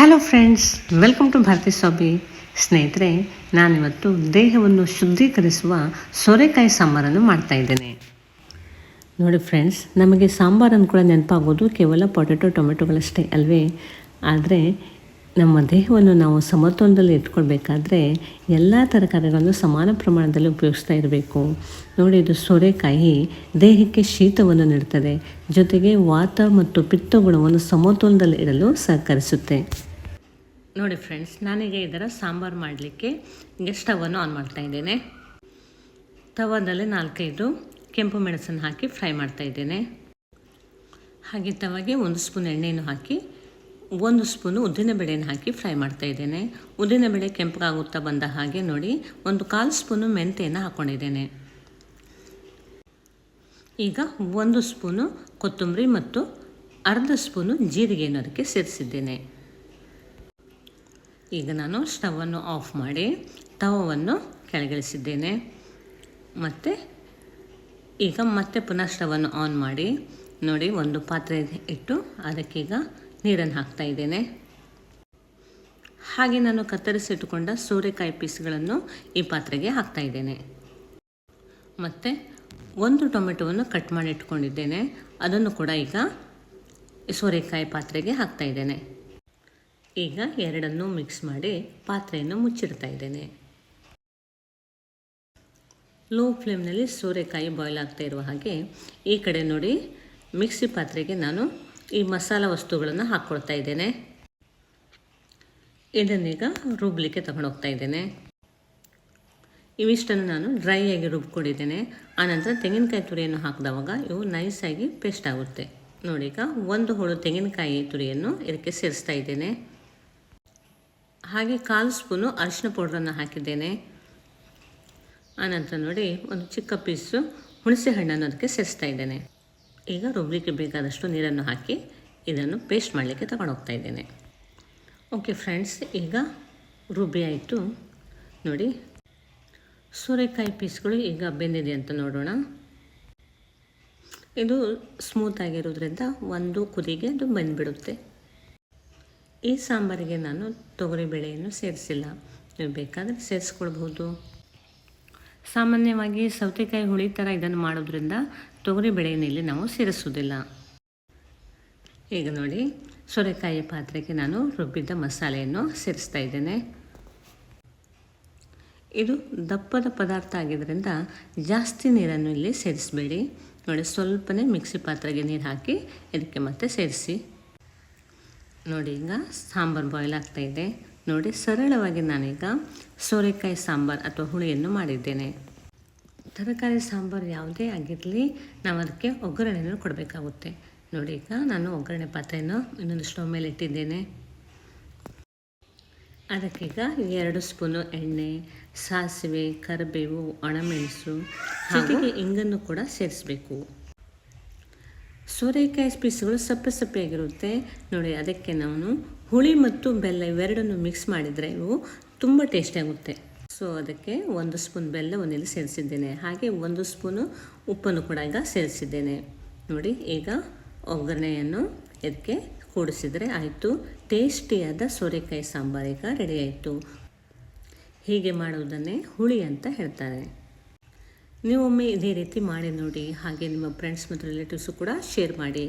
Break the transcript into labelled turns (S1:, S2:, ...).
S1: Hello friends welcome to Bharathi Swamy ಸ್ನೇಹಿತರೆ ನಾನಿವತ್ತು ದೇಹವನ್ನು ಶುದ್ಧೀಕರಿಸುವ ಸೋರೆಕಾಯಿ ಸಾಂಬಾರನ್ನು ಮಾಡ್ತಾ ಇದ್ದೇನೆ ನೋಡಿ ಫ್ರೆಂಡ್ಸ್ ನಮಗೆ ಸಾಂಬಾರನ್ನು ಕೂಡ ನೆನಪಾಗೋದು ಕೇವಲ ಪೊಟೆಟೊ ಟೊಮೆಟೊಗಳಷ್ಟೇ ಅಲ್ವೇ ಆದರೆ ನಮ್ಮ ದೇಹವನ್ನು ನಾವು ಸಮತೋಲನದಲ್ಲಿ ಇಟ್ಕೊಳ್ಬೇಕಾದ್ರೆ ಎಲ್ಲ ತರಕಾರಿಗಳನ್ನು ಸಮಾನ ಪ್ರಮಾಣದಲ್ಲಿ ಉಪಯೋಗಿಸ್ತಾ ಇರಬೇಕು ನೋಡಿ ಇದು ಸೋರೆಕಾಯಿ ದೇಹಕ್ಕೆ ಶೀತವನ್ನು ನೀಡುತ್ತದೆ ಜೊತೆಗೆ ವಾತ ಮತ್ತು ಪಿತ್ತ ಗುಣವನ್ನು ಸಮತೋಲನದಲ್ಲಿ ಇಡಲು ಸಹಕರಿಸುತ್ತೆ ನೋಡಿ ಫ್ರೆಂಡ್ಸ್ ನಾನೀಗ ಇದರ ಸಾಂಬಾರು ಮಾಡಲಿಕ್ಕೆ ಈಗ ಸ್ಟವನ್ನು ಆನ್ ಮಾಡ್ತಾ ಇದ್ದೇನೆ. ತವಾದಲ್ಲಿ ನಾಲ್ಕೈದು ಕೆಂಪು ಮೆಣಸನ್ನು ಹಾಕಿ ಫ್ರೈ ಮಾಡ್ತಾ ಇದ್ದೇನೆ. ಹಾಗೆ ತವಾಗೆ ಒಂದು ಸ್ಪೂನ್ ಎಣ್ಣೆಯನ್ನು ಹಾಕಿ, ಒಂದು ಸ್ಪೂನು ಉದ್ದಿನಬೇಳೆಯನ್ನು ಹಾಕಿ ಫ್ರೈ ಮಾಡ್ತಾ ಇದ್ದೇನೆ. ಉದ್ದಿನಬೇಳೆ ಕೆಂಪಗಾಗುತ್ತಾ ಬಂದ ಹಾಗೆ ನೋಡಿ, ಒಂದು ಕಾಲು ಸ್ಪೂನು ಮೆಂತೆಯನ್ನು ಹಾಕ್ಕೊಂಡಿದ್ದೇನೆ ಈಗ ಒಂದು ಸ್ಪೂನು ಕೊತ್ತಂಬರಿ ಮತ್ತು ಅರ್ಧ ಸ್ಪೂನು ಜೀರಿಗೆಯನ್ನು ಅದಕ್ಕೆ ಸೇರಿಸಿದ್ದೇನೆ. ಈಗ ನಾನು ಸ್ಟವನ್ನು ಆಫ್ ಮಾಡಿ ತವವನ್ನು ಕೆಳಗಿಳಿಸಿದ್ದೇನೆ. ಮತ್ತು ಈಗ ಮತ್ತೆ ಪುನಃ ಸ್ಟವನ್ನು ಆನ್ ಮಾಡಿ ನೋಡಿ ಒಂದು ಪಾತ್ರೆ ಇಟ್ಟು ಅದಕ್ಕೀಗ ನೀರನ್ನು ಹಾಕ್ತಾ ಇದ್ದೇನೆ. ಹಾಗೆ ನಾನು ಕತ್ತರಿಸಿಟ್ಟುಕೊಂಡ ಸೋರೆಕಾಯಿ ಪೀಸ್ಗಳನ್ನು ಈ ಪಾತ್ರೆಗೆ ಹಾಕ್ತಾ ಇದ್ದೇನೆ. ಮತ್ತು ಒಂದು ಟೊಮೆಟೊವನ್ನು ಕಟ್ ಮಾಡಿ ಇಟ್ಕೊಂಡಿದ್ದೇನೆ ಅದನ್ನು ಕೂಡ ಈಗ ಸೋರೆಕಾಯಿ ಪಾತ್ರೆಗೆ ಹಾಕ್ತಾ ಇದ್ದೇನೆ. ಈಗ ಎರಡನ್ನೂ ಮಿಕ್ಸ್ ಮಾಡಿ ಪಾತ್ರೆಯನ್ನು ಮುಚ್ಚಿಡ್ತಾ ಇದ್ದೇನೆ. ಲೋ ಫ್ಲೇಮ್ನಲ್ಲಿ ಸೋರೆಕಾಯಿ ಬಾಯ್ಲ್ ಆಗ್ತಾ ಇರುವ ಹಾಗೆ ಈ ಕಡೆ ನೋಡಿ ಮಿಕ್ಸಿ ಪಾತ್ರೆಗೆ ನಾನು ಈ ಮಸಾಲ ವಸ್ತುಗಳನ್ನು ಹಾಕ್ಕೊಳ್ತಾ ಇದ್ದೇನೆ. ಇದನ್ನೀಗ ರುಬ್ಲಿಕ್ಕೆ ತಗೊಂಡೋಗ್ತಾ ಇದ್ದೇನೆ. ಇವಿಷ್ಟನ್ನು ನಾನು ಡ್ರೈ ಆಗಿ ರುಬ್ಕೊಂಡಿದ್ದೇನೆ. ಆನಂತರ ತೆಂಗಿನಕಾಯಿ ತುರಿಯನ್ನು ಹಾಕಿದವಾಗ ಇವು ನೈಸಾಗಿ ಪೇಸ್ಟ್ ಆಗುತ್ತೆ. ನೋಡಿ ಈಗ ಒಂದು ಹೋಳು ತೆಂಗಿನಕಾಯಿ ತುರಿಯನ್ನು ಇದಕ್ಕೆ ಸೇರಿಸ್ತಾ ಇದ್ದೇನೆ. ಹಾಗೆ ಕಾಲು ಸ್ಪೂನು ಅರಿಶಿನ ಪೌಡ್ರನ್ನು ಹಾಕಿದ್ದೇನೆ. ಆನಂತರ ನೋಡಿ ಒಂದು ಚಿಕ್ಕ ಪೀಸು ಹುಣಸೆ ಹಣ್ಣನ್ನು ಅದಕ್ಕೆ ಸೇರಿಸ್ತಾ ಇದ್ದೇನೆ. ಈಗ ರುಬ್ಲಿಕ್ಕೆ ಬೇಕಾದಷ್ಟು ನೀರನ್ನು ಹಾಕಿ ಇದನ್ನು ಪೇಸ್ಟ್ ಮಾಡಲಿಕ್ಕೆ ತಗೊಂಡೋಗ್ತಾ ಇದ್ದೇನೆ. ಓಕೆ ಫ್ರೆಂಡ್ಸ್, ಈಗ ರುಬ್ಬಿ ಆಯಿತು. ನೋಡಿ, ಸೂರೆಕಾಯಿ ಪೀಸ್ಗಳು ಈಗ ಬೆಂದಿದೆ ಅಂತ ನೋಡೋಣ. ಇದು ಸ್ಮೂತ್ ಆಗಿರೋದ್ರಿಂದ ಒಂದು ಕುದಿಗೆ ಅದು ಬಂದುಬಿಡುತ್ತೆ. ಈ ಸಾಂಬಾರಿಗೆ ನಾನು ತೊಗರಿಬೇಳೆಯನ್ನು ಸೇರಿಸಿಲ್ಲ. ನೀವು ಬೇಕಾದರೆ ಸೇರಿಸ್ಕೊಳ್ಬೋದು ಸಾಮಾನ್ಯವಾಗಿ ಸೌತೆಕಾಯಿ ಹುಳಿ ಥರ ಇದನ್ನು ಮಾಡೋದ್ರಿಂದ ತೊಗರಿ ಇಲ್ಲಿ ನಾವು ಸೇರಿಸುವುದಿಲ್ಲ. ಈಗ ನೋಡಿ, ಸೋರೆಕಾಯಿ ಪಾತ್ರೆಗೆ ನಾನು ರುಬ್ಬಿದ್ದ ಮಸಾಲೆಯನ್ನು ಸೇರಿಸ್ತಾ ಇದ್ದೇನೆ. ಇದು ದಪ್ಪದ ಪದಾರ್ಥ ಆಗಿದ್ದರಿಂದ ಜಾಸ್ತಿ ನೀರನ್ನು ಇಲ್ಲಿ ಸೇರಿಸಬೇಡಿ. ನೋಡಿ, ಸ್ವಲ್ಪನೇ ಮಿಕ್ಸಿ ಪಾತ್ರೆಗೆ ನೀರು ಹಾಕಿ ಇದಕ್ಕೆ ಮತ್ತೆ ಸೇರಿಸಿ. ನೋಡಿ ಈಗ ಸಾಂಬಾರು ಬಾಯ್ಲ್ ಆಗ್ತಾ ಇದೆ. ನೋಡಿ ಸರಳವಾಗಿ ನಾನೀಗ ಸೋರೆಕಾಯಿ ಸಾಂಬಾರು ಅಥವಾ ಹುಳಿಯನ್ನು ಮಾಡಿದ್ದೇನೆ. ತರಕಾರಿ ಸಾಂಬಾರು ಯಾವುದೇ ಆಗಿರಲಿ ನಾವು ಅದಕ್ಕೆ ಒಗ್ಗರಣೆಯನ್ನು ಕೊಡಬೇಕಾಗುತ್ತೆ. ನೋಡಿ ಈಗ ನಾನು ಒಗ್ಗರಣೆ ಪಾತ್ರೆಯನ್ನು ಇನ್ನೊಂದು ಸ್ಟವ್ ಮೇಲೆ ಇಟ್ಟಿದ್ದೇನೆ. ಅದಕ್ಕೀಗ ಎರಡು ಸ್ಪೂನು ಎಣ್ಣೆ ಸಾಸಿವೆ ಕರಿಬೇವು ಒಣಮೆಣಸು ಜೊತೆಗೆ ಇಂಗನ್ನು ಕೂಡ ಸೇರಿಸಬೇಕು. ಸೋರೆಕಾಯಿ ಪೀಸ್ಗಳು ಸಪ್ಪೆ ಸಪ್ಪೆಯಾಗಿರುತ್ತೆ ನೋಡಿ, ಅದಕ್ಕೆ ನಾನು ಹುಳಿ ಮತ್ತು ಬೆಲ್ಲ ಇವೆರಡನ್ನು ಮಿಕ್ಸ್ ಮಾಡಿದರೆ ಇವು ತುಂಬ ಟೇಸ್ಟಿಯಾಗುತ್ತೆ ಸೊ ಅದಕ್ಕೆ ಒಂದು ಸ್ಪೂನ್ ಬೆಲ್ಲವನ್ನು ಇಲ್ಲಿ ಸೇರಿಸಿದ್ದೇನೆ. ಹಾಗೆ ಒಂದು ಸ್ಪೂನು ಉಪ್ಪನ್ನು ಕೂಡ ಈಗ ಸೇರಿಸಿದ್ದೇನೆ. ನೋಡಿ, ಈಗ ಒಗ್ಗರಣೆಯನ್ನು ಇದಕ್ಕೆ ಕೂಡಿಸಿದರೆ ಆಯಿತು. ಟೇಸ್ಟಿಯಾದ ಸೋರೆಕಾಯಿ ಸಾಂಬಾರು ಈಗ ರೆಡಿ ಆಯಿತು. ಹೀಗೆ ಮಾಡುವುದನ್ನೇ ಹುಳಿ ಅಂತ ಹೇಳ್ತಾರೆ. ನೀವೊಮ್ಮೆ ಇದೇ ರೀತಿ ಮಾಡಿ ನೋಡಿ ಹಾಗೆ ನಿಮ್ಮ ಫ್ರೆಂಡ್ಸ್ ಮತ್ತು ರಿಲೇಟಿವ್ಸು ಕೂಡ ಶೇರ್ ಮಾಡಿ.